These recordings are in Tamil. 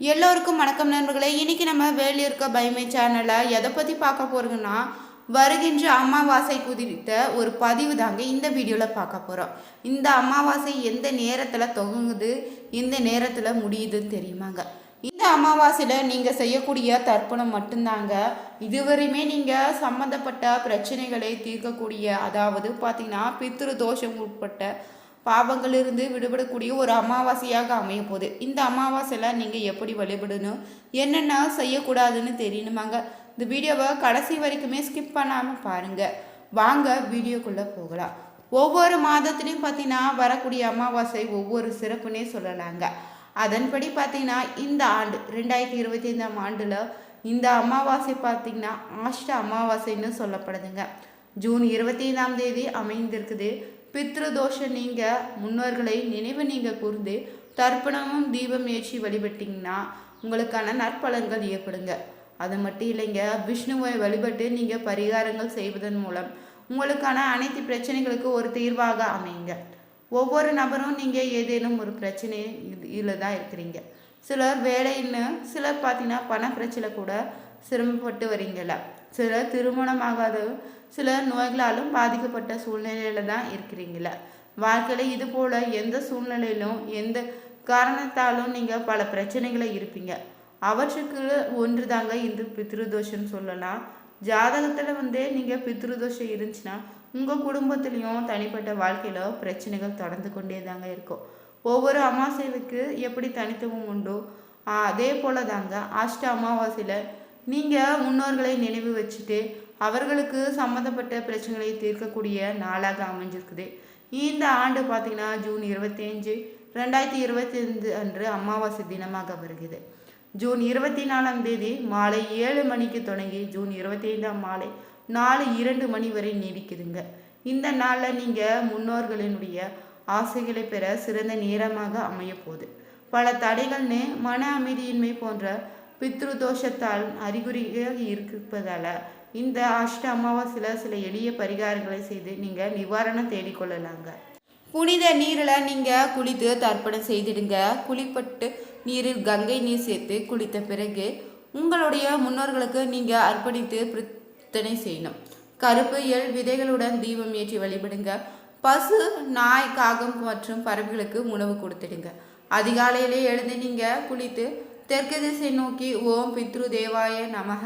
எல்லோருக்கும் வணக்கம் நண்பர்களே. இன்றைக்கி நம்ம வேலியிருக்க பயமை சேனலை எதை பற்றி பார்க்க போகிறோங்கன்னா வருகின்ற அமாவாசை குறித்த ஒரு பதிவு தாங்க இந்த வீடியோவில் பார்க்க போகிறோம் இந்த அமாவாசை எந்த நேரத்தில் துவங்குது எந்த நேரத்தில் முடியுதுன்னு தெரியுமாங்க? இந்த அமாவாசையில் நீங்கள் செய்யக்கூடிய தர்ப்பணம் மட்டும்தாங்க. இதுவரையுமே நீங்கள் சம்மந்தப்பட்ட பிரச்சனைகளை தீர்க்கக்கூடிய அதாவது பார்த்தீங்கன்னா பித்ரு தோஷம் உட்பட்ட பாவங்களிலிருந்து விடுபடக்கூடிய ஒரு அமாவாசையாக அமைய போகுது இந்த அமாவாசையில் நீங்கள் எப்படி வழிபடணும்? என்னென்ன செய்யக்கூடாதுன்னு தெரியணுமாங்க? இந்த வீடியோவை கடைசி வரைக்குமே ஸ்கிப் பண்ணாமல் பாருங்கள் வாங்க வீடியோக்குள்ளே போகலாம். ஒவ்வொரு மாதத்துலேயும் பார்த்தீங்கன்னா வரக்கூடிய அமாவாசை ஒவ்வொரு சிறப்புனே சொல்லலாங்க. அதன்படி பார்த்தீங்கன்னா இந்த ஆண்டு ரெண்டாயிரத்தி இருபத்தி ஐந்தாம் ஆண்டில் இந்த அமாவாசை பார்த்தீங்கன்னா ஆஷ்ட அமாவாசைன்னு சொல்லப்படுதுங்க. ஜூன் இருபத்தி ஐந்தாம் தேதி அமைந்திருக்குது. பித்ருதோஷம் நீங்க முன்னோர்களை நினைவு நீங்க கூர்ந்து தர்ப்பணமும் தீபம் ஏற்றி வழிபட்டீங்கன்னா உங்களுக்கான நற்பலன்கள் ஏற்படுங்க. அது மட்டும் இல்லைங்க விஷ்ணுவை வழிபட்டு நீங்க பரிகாரங்கள் செய்வதன் மூலம் உங்களுக்கான அனைத்து பிரச்சனைகளுக்கு ஒரு தீர்வாக அமையுங்க. ஒவ்வொரு நபரும் நீங்க ஏதேனும் ஒரு பிரச்சனை இதில் தான் இருக்கிறீங்க. சிலர் வேலைன்னு சிலர் பார்த்தீங்கன்னா பண பிரச்சனை கூட சிரமப்பட்டு வரீங்கள சிலர் திருமணமாகாத சிலர் நோய்களாலும் பாதிக்கப்பட்ட சூழ்நிலையில தான் இருக்கிறீங்கள. வாழ்க்கையில் இது போல் எந்த சூழ்நிலையிலும் எந்த காரணத்தாலும் நீங்கள் பல பிரச்சனைகளை இருப்பீங்க. அவற்றுக்கு ஒன்று தாங்க இந்த பித்ருதோஷம் சொல்லலாம். ஜாதகத்தில் வந்து நீங்கள் பித்ருதோஷம் இருந்துச்சுன்னா உங்கள் குடும்பத்துலேயும் தனிப்பட்ட வாழ்க்கையில் பிரச்சனைகள் தொடர்ந்து கொண்டே தாங்க இருக்கும். ஒவ்வொரு அமாவாசைக்கு எப்படி தனித்துவம் உண்டோ அதே போல தாங்க அஷ்ட அமாவாசையில் நீங்கள் முன்னோர்களை நினைவு வச்சுட்டு அவர்களுக்கு சம்மந்தப்பட்ட பிரச்சனைகளை தீர்க்கக்கூடிய நாளாக அமைஞ்சிருக்குது. இந்த ஆண்டு பார்த்தீங்கன்னா ஜூன் இருபத்தி அஞ்சு ரெண்டாயிரத்தி இருபத்தி ஐந்து அன்று அமாவாசை தினமாக வருகிறது. ஜூன் இருபத்தி நாலாம் தேதி மாலை ஏழு மணிக்கு தொடங்கி ஜூன் இருபத்தி ஐந்தாம் மாலை நாலு இரண்டு மணி வரை நீடிக்குதுங்க. இந்த நாளில் நீங்கள் முன்னோர்களினுடைய ஆசைகளை பெற சிறந்த நேரமாக அமைய போகுது பல தடைகள்னு மன அமைதியின்மை போன்ற பித்ரு தோஷத்தால் அறிகுறிகள் இருப்பதால் இந்த அஷ்ட அமாவாசையில் சில எளிய பரிகாரங்களை செய்து நீங்கள் நிவாரணம் தேடிக்கொள்ளலாங்க புனித நீரில் நீங்கள் குளித்து தர்ப்பணம் செய்திடுங்க. குளிப்பட்டு நீரில் கங்கை நீர் சேர்த்து குளித்த பிறகு உங்களுடைய முன்னோர்களுக்கு நீங்கள் அர்ப்பணித்து பிரித்தனை செய்யணும். கருப்பு எள் விதைகளுடன் தீபம் ஏற்றி வழிபடுங்க. பசு நாய் காகம் மற்றும் பறவைகளுக்கு உணவு கொடுத்துடுங்க. அதிகாலையிலே எழுந்து நீங்கள் குளித்து தெற்கு திசை நோக்கி ஓம் பித்ரு தேவாய நமக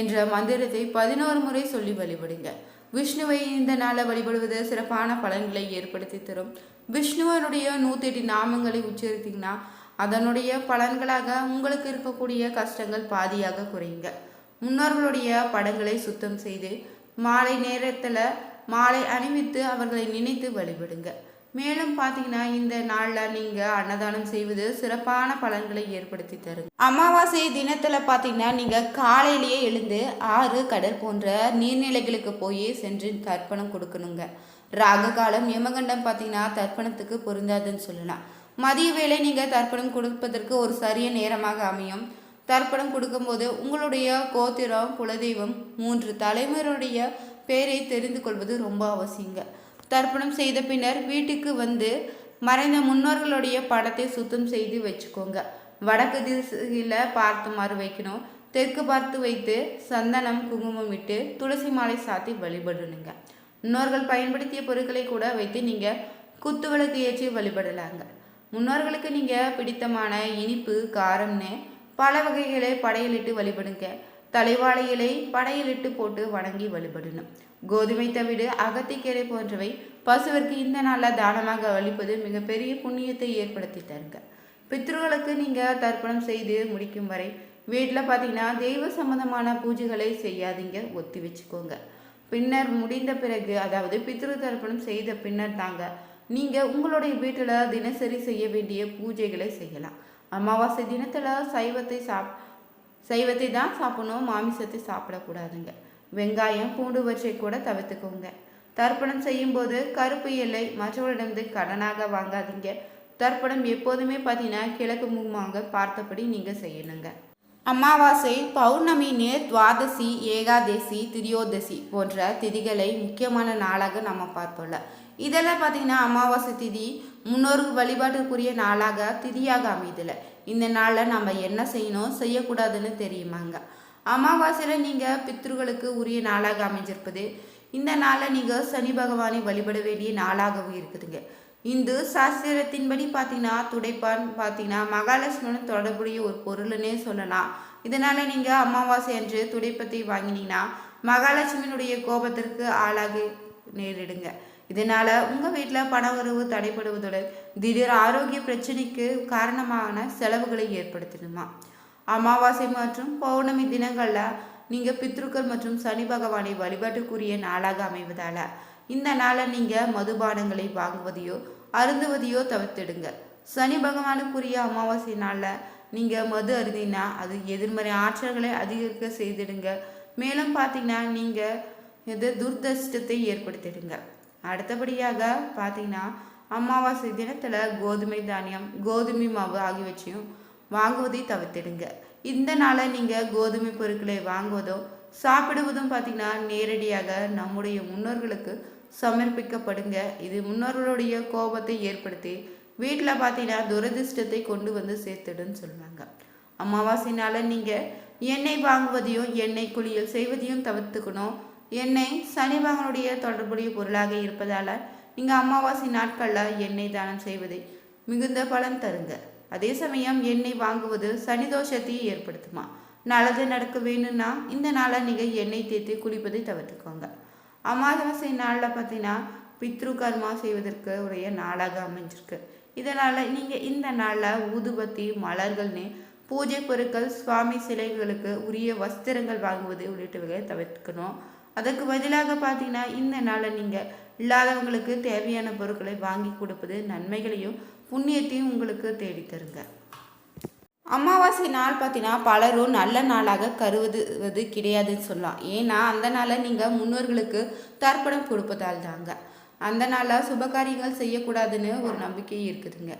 என்ற மந்திரத்தை பதினோரு முறை சொல்லி வழிபடுங்க. விஷ்ணுவை இந்த நாளில் வழிபடுவது சிறப்பான பலன்களை ஏற்படுத்தி தரும். விஷ்ணுவனுடைய நூற்றி எட்டு நாமங்களை உச்சரித்தீங்கன்னா அதனுடைய பலன்களாக உங்களுக்கு இருக்கக்கூடிய கஷ்டங்கள் பாதியாக குறையுங்க. முன்னோர்களுடைய படங்களை சுத்தம் செய்து மாலை நேரத்தில் மாலை அணிவித்து அவர்களை நினைத்து வழிபடுங்க. மேலும் பார்த்தீங்கன்னா இந்த நாளில் நீங்கள் அன்னதானம் செய்வது சிறப்பான பலன்களை ஏற்படுத்தி தரும் அமாவாசை தினத்தில் பார்த்தீங்கன்னா நீங்கள் காலையிலேயே எழுந்து ஆறு கடல் போன்ற நீர்நிலைகளுக்கு போய் சென்று தர்ப்பணம் கொடுக்கணுங்க. ராக காலம் யமகண்டம் பார்த்தீங்கன்னா தர்ப்பணத்துக்கு பொருந்தாதுன்னு சொல்லலாம். மதிய வேளை நீங்கள் தர்ப்பணம் கொடுப்பதற்கு ஒரு சரிய நேரமாக அமையும். தர்ப்பணம் கொடுக்கும்போது உங்களுடைய கோத்திரம் குலதெய்வம் மூன்று தலைமுறையுடைய பேரை தெரிந்து கொள்வது ரொம்ப அவசியங்க. தர்ப்பணம் செய்த பின்னர் வீட்டுக்கு வந்து மறைந்த முன்னோர்களுடைய படத்தை சுத்தம் செய்து வச்சுக்கோங்க. வடக்கு திசையில் பார்த்துமாறு வைக்கணும். தெற்கு பார்த்து வைத்து சந்தனம் குங்குமம் விட்டு துளசி மாலை சாத்தி வழிபடணுங்க. முன்னோர்கள் பயன்படுத்திய பொருட்களை கூட வைத்து நீங்கள் குத்து விளக்கு ஏற்றி வழிபடலாங்க. முன்னோர்களுக்கு நீங்கள் பிடித்தமான இனிப்பு காரம்னு பல வகைகளை படையலிட்டு வழிபடுங்க. தலைவாழை படையிலிட்டு போட்டு வணங்கி வழிபடணும் கோதுமை தவிடு அகத்திக்கீரை போன்றவை பசுவிற்கு இந்த நாளில் தானமாக அளிப்பது மிகப்பெரிய புண்ணியத்தை ஏற்படுத்தி தருங்க பித்ருகளுக்கு நீங்கள் தர்ப்பணம் செய்து முடிக்கும் வரை வீட்டில் பார்த்தீங்கன்னா தெய்வ சம்பந்தமான பூஜைகளை செய்யாதீங்க ஒத்தி வச்சுக்கோங்க. பின்னர் முடிந்த பிறகு அதாவது பித்ரு தர்ப்பணம் செய்த பின்னர் தாங்க நீங்கள் உங்களுடைய வீட்டில் தினசரி செய்ய வேண்டிய பூஜைகளை செய்யலாம். அமாவாசை தினத்தில் சைவத்தை சாப் சைவத்தை தான் சாப்பிடணும் மாமிசத்தை சாப்பிடக்கூடாதுங்க. வெங்காயம் பூண்டு வச்சை கூட தவிர்த்துக்கோங்க. தர்ப்பணம் செய்யும்போது கருப்பு எல்லை மற்றவரிடந்து கடனாக வாங்காதீங்க. தர்ப்பணம் எப்போதுமே பார்த்தீங்கன்னா கிழக்கு முகமாக பார்த்தபடி நீங்கள் செய்யணுங்க. அமாவாசை பௌர்ணமின்னு துவாதசி ஏகாதசி திரியோதசி போன்ற திதிகளை முக்கியமான நாளாக நம்ம பார்ப்போம்ல இதெல்லாம் பார்த்தீங்கன்னா அமாவாசை திதி முன்னோர்கள் வழிபாட்டுக்குரிய நாளாக திதியாக அமைதல இந்த நாளில் நம்ம என்ன செய்யணும்? செய்யக்கூடாதுன்னு தெரியுமாங்க? அமாவாசையில் நீங்கள் பித்ருகளுக்கு உரிய நாளாக அமைஞ்சிருப்பது. இந்த நாளில் நீங்கள் சனி பகவானை வழிபட வேண்டிய நாளாகவும் இருக்குதுங்க. இந்து சாஸ்திரத்தின்படி பார்த்தீங்கன்னா துடைப்பான் பார்த்தீங்கன்னா மகாலட்சுமியுடன் தொடர்புடைய ஒரு பொருள்னே சொல்லலாம். இதனால் நீங்கள் அமாவாசை அன்று துடைப்பத்தை வாங்கினீங்கன்னா மகாலட்சுமியினுடைய கோபத்திற்கு ஆளாகி நேரிடுங்க. இதனால் உங்கள் வீட்டில் பண உறவு தடைப்படுவதுடன் திடீர் ஆரோக்கிய பிரச்சனைக்கு காரணமான செலவுகளை ஏற்படுத்திடுமா அமாவாசை மற்றும் பௌர்ணமி தினங்களில் நீங்கள் பித்ருக்கள் மற்றும் சனி பகவானை வழிபாட்டுக்குரிய நாளாக அமைவதால் இந்த நாளை நீங்கள் மதுபானங்களை வாங்குவதையோ அருந்துவதையோ தவிர்த்திடுங்க. சனி பகவானுக்குரிய அமாவாசை நாளில் நீங்கள் மது அருந்தினா அது எதிர்மறை ஆற்றல்களை அதிகரிக்க செய்திடுங்க. மேலும் பார்த்தீங்கன்னா நீங்கள் இது துர்தஷ்டத்தை ஏற்படுத்திடுங்க. அடுத்தபடியாக பார்த்தீங்கன்னா அமாவாசை தினத்தில் கோதுமை தானியம் கோதுமை மாவு ஆகியவற்றையும் வாங்குவதை தவிர்த்திடுங்க. இந்த நாளை நீங்கள் கோதுமை பொருட்களை வாங்குவதோ சாப்பிடுவதும் பார்த்தீங்கன்னா நேரடியாக நம்முடைய முன்னோர்களுக்கு சமர்ப்பிக்கப்படுங்க. இது முன்னோர்களுடைய கோபத்தை ஏற்படுத்தி வீட்டில் பார்த்தீங்கன்னா துரதிர்ஷ்டத்தை கொண்டு வந்து சேர்த்துடுன்னு சொல்லுவாங்க. அமாவாசைனால நீங்கள் எண்ணெய் வாங்குவதையும் எண்ணெய் குளியல் செய்வதையும் தவிர்த்துக்கணும். எண்ணெய் சனி பகவானுடைய தொடர்புடைய பொருளாக இருப்பதால் நீங்கள் அமாவாசை நாட்களில் எண்ணெய் தானம் செய்வதை மிகுந்த பலன் தருங்க. அதே சமயம் எண்ணெய் வாங்குவது சனி தோஷத்தை ஏற்படுத்துமா? நல்லது நடக்க வேணும்னா இந்த நாளை நீங்கள் எண்ணெய் தேய்த்து குளிப்பதை தவிர்த்துக்கோங்க. அமாவாசை நாளில் பார்த்தீங்கன்னா பித்ரு கர்மா செய்வதற்கு உடைய நாளாக அமைஞ்சிருக்கு. இதனால் நீங்கள் இந்த நாளில் ஊதுபத்தி மலர்கள்னு பூஜை பொருட்கள் சுவாமி சிலைகளுக்கு உரிய வஸ்திரங்கள் வாங்குவது உள்ளிட்டவைகளை தவிர்க்கணும் அதுக்கு பதிலாக பார்த்தீங்கன்னா இந்த நாளில் நீங்கள் இல்லாதவங்களுக்கு தேவையான பொருட்களை வாங்கி கொடுப்பது நன்மைகளையும் புண்ணியத்தையும் உங்களுக்கு தேடித்தருங்க அமாவாசை நாள் பார்த்தீங்கன்னா பலரும் நல்ல நாளாக கருதுவது கிடையாதுன்னு சொல்லலாம். ஏன்னா அந்த நாளில் நீங்கள் முன்னோர்களுக்கு தர்ப்பணம் கொடுப்பதால் தாங்க. அந்த நாளாக சுபகாரியங்கள் செய்யக்கூடாதுன்னு ஒரு நம்பிக்கை இருக்குதுங்க.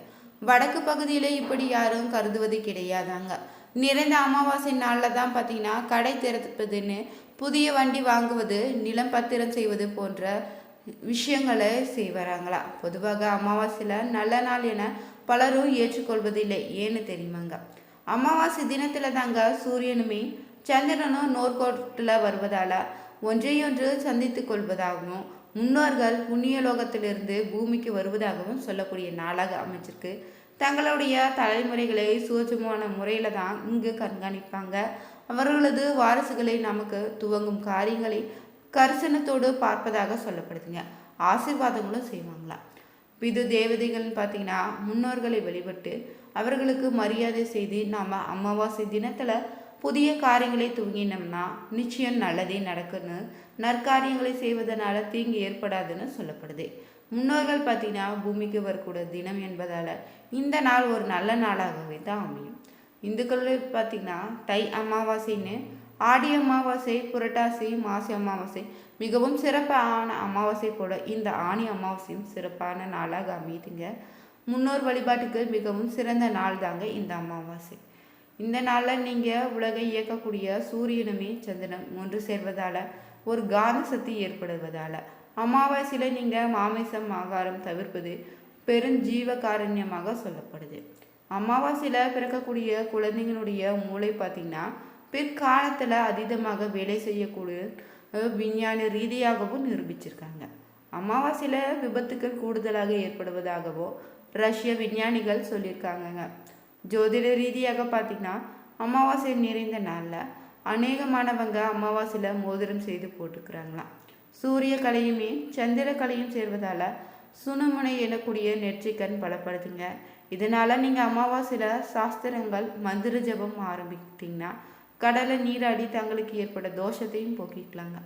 வடக்கு பகுதியில் இப்படி யாரும் கருதுவது கிடையாதாங்க. நிறைந்த அமாவாசை நாளில் தான் பார்த்தீங்கன்னா கடை திறப்பதுன்னு புதிய வண்டி வாங்குவது நிலம் பத்திரம் செய்வது போன்ற விஷயங்களை செய்வராங்களா? பொதுவாக அமாவாசையில் நல்ல நாள் என பலரும் ஏற்றுக்கொள்வதில்லை. ஏன்னு தெரியுமாங்க? அமாவாசை தினத்தில் தாங்க சூரியனுமே சந்திரனும் நோர்கோட்டில் வருவதால் ஒன்றையொன்று சந்தித்து கொள்வதாகவும் முன்னோர்கள் புண்ணிய லோகத்திலிருந்து பூமிக்கு வருவதாகவும் சொல்லக்கூடிய நாளாக அமைச்சிருக்கு தங்களுடைய தலைமுறைகளை சூட்சமான முறையில் தான் இங்கு கண்காணிப்பாங்க. அவர்களது வாரிசுகளை நமக்கு துவங்கும் காரியங்களை கரிசனத்தோடு பார்ப்பதாக சொல்லப்படுதுங்க. ஆசீர்வாதங்களும் செய்வாங்களாம் விது தேவதைகள்னு பார்த்தீங்கன்னா முன்னோர்களை வழிபட்டு அவர்களுக்கு மரியாதை செய்து நாம் அமாவாசை தினத்தில் புதிய காரியங்களை துவங்கினோம்னா நிச்சயம் நல்லதே நடக்குன்னு நற்காரியங்களை செய்வதனால தீங்கு ஏற்படாதுன்னு சொல்லப்படுது. முன்னோர்கள் பார்த்தீங்கன்னா பூமிக்கு வரக்கூடிய தினம் என்பதால் இந்த நாள் ஒரு நல்ல நாளாகவே தான் அமையும். இந்துக்கள் பார்த்திங்கன்னா தை அமாவாசைன்னு ஆடி அமாவாசை புரட்டாசி மாசி அமாவாசை மிகவும் சிறப்பான அமாவாசை போல இந்த ஆணி அமாவாசையும் சிறப்பான நாளாக அமையுதுங்க. முன்னோர் வழிபாட்டுக்கு மிகவும் சிறந்த நாள் தாங்க இந்த அமாவாசை. இந்த நாளில் நீங்கள் உலகை இயக்கக்கூடிய சூரியனுமே சந்திரனும் ஒன்று சேர்வதால் ஒரு காந்த சக்தி ஏற்படுவதால் அமாவாசையில் நீங்கள் மாமிசம் ஆகாரம் தவிர்ப்பது பெருஞ்சீவகாரண்யமாக சொல்லப்படுது. அமாவாசையில் பிறக்கக்கூடிய குழந்தைங்களுடைய மூளை பார்த்திங்கன்னா பிற்காலத்தில் அதீதமாக வேலை செய்யக்கூடிய விஞ்ஞான ரீதியாகவும் நிரூபிச்சிருக்காங்க. அமாவாசையில் விபத்துக்கள் கூடுதலாக ஏற்படுவதாகவோ ரஷ்ய விஞ்ஞானிகள் சொல்லியிருக்காங்கங்க. ஜோதிட ரீதியாக பார்த்திங்கன்னா அமாவாசை நிறைந்த நாளில் அநேகமானவங்க அமாவாசையில் மோதிரம் செய்து போட்டுக்கிறாங்களாம். சூரிய கலையுமே சந்திர கலையும் சேர்வதால் சுனமுனை எனக்கூடிய நெற்றிக்கண் பலப்படுத்துங்க இதனால் நீங்கள் அமாவாசையில் சாஸ்திரங்கள் மந்திர ஜபம் ஆரம்பிக்கிட்டிங்கன்னா கடலை நீராடி தங்களுக்கு ஏற்பட்ட தோஷத்தையும் போக்கிக்கலாங்க.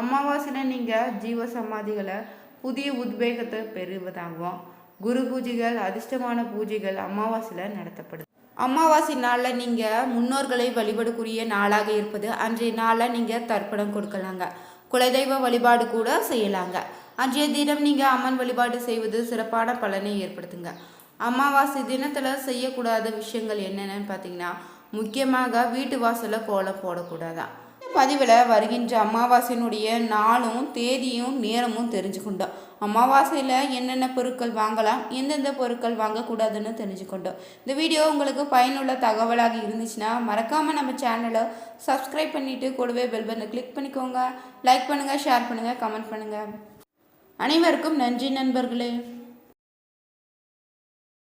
அமாவாசையில் நீங்கள் ஜீவ சமாதிகளை புதிய உத்வேகத்தை பெறுவதாகவும் குரு பூஜைகள் அதிர்ஷ்டமான பூஜைகள் அமாவாசையில் நடத்தப்படுது. அமாவாசை நாளில் நீங்கள் முன்னோர்களை வழிபடக்கூடிய நாளாக இருப்பது அன்றைய நாளில் நீங்கள் தர்ப்பணம் கொடுக்கலாங்க. குலதெய்வ வழிபாடு கூட செய்யலாங்க. அன்றைய தினம் நீங்கள் அம்மன் வழிபாடு செய்வது சிறப்பான பலனை ஏற்படுத்துங்க. அமாவாசை தினத்தில் செய்யக்கூடாத விஷயங்கள் என்னென்னு பார்த்தீங்கன்னா முக்கியமாக வீட்டு வாசலில் கோலம் போடக்கூடாதான் பதிவில் வருகின்ற அமாவாசையினுடைய நாளும் தேதியும் நேரமும் தெரிஞ்சுக்கொண்டோம். அமாவாசையில் என்னென்ன பொருட்கள் வாங்கலாம் எந்தெந்த பொருட்கள் வாங்கக்கூடாதுன்னு தெரிஞ்சுக்கொண்டோம். இந்த வீடியோ உங்களுக்கு பயனுள்ள தகவலாக இருந்துச்சுன்னா மறக்காமல் நம்ம சேனலை சப்ஸ்கிரைப் பண்ணிவிட்டு கூடவே பெல் பட்டனை கிளிக் பண்ணிக்கோங்க. லைக் பண்ணுங்கள் ஷேர் பண்ணுங்கள் கமெண்ட் பண்ணுங்கள் அனைவருக்கும் நன்றி நண்பர்களே.